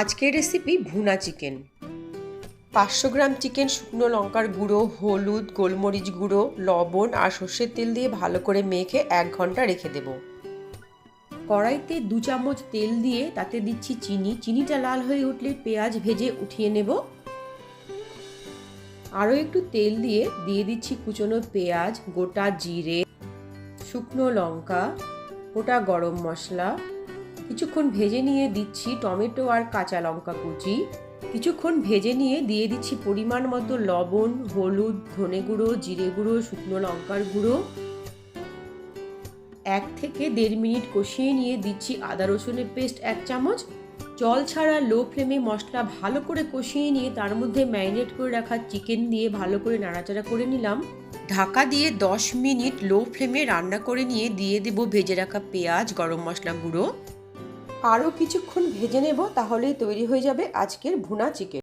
আজকের রেসিপি ভুনা চিকেন পাঁচশো গ্রাম চিকেন শুকনো লঙ্কার গুঁড়ো, হলুদ, গোলমরিচ গুঁড়ো, লবণ আর সর্ষের তেল দিয়ে ভালো করে মেখে এক ঘণ্টা রেখে দেব। কড়াইতে দু চামচ তেল দিয়ে তাতে দিচ্ছি চিনি। চিনিটা লাল হয়ে উঠলে পেঁয়াজ ভেজে উঠিয়ে নেব। আরও একটু তেল দিয়ে দিয়ে দিচ্ছি কুচনো পেঁয়াজ, গোটা জিরে, শুকনো লঙ্কা, গোটা গরম মশলা কিছুক্ষণ ভেজে নিয়ে দিচ্ছি টমেটো আর কাঁচা লঙ্কা কুচি। কিছুক্ষণ ভেজে নিয়ে দিয়ে দিচ্ছি পরিমাণ মতো লবণ, হলুদ, ধনে গুঁড়ো, জিরে গুঁড়ো, শুকনো লঙ্কার গুঁড়ো। এক থেকে দেড় মিনিট কষিয়ে নিয়ে দিচ্ছি আদা রসুনের পেস্ট এক চামচ। জল ছাড়া লো ফ্লেমে মশলা ভালো করে কষিয়ে নিয়ে তার মধ্যে ম্যারিনেট করে রাখা চিকেন দিয়ে ভালো করে নাড়াচাড়া করে নিলাম। ঢাকা দিয়ে দশ মিনিট লো ফ্লেমে রান্না করে নিয়ে দিয়ে দেব ভেজে রাখা পেঁয়াজ, গরম মশলা গুঁড়ো। আরও কিছুক্ষণ ভেজে নেব তাহলেই তৈরি হয়ে যাবে আজকের ভুনা চিকেন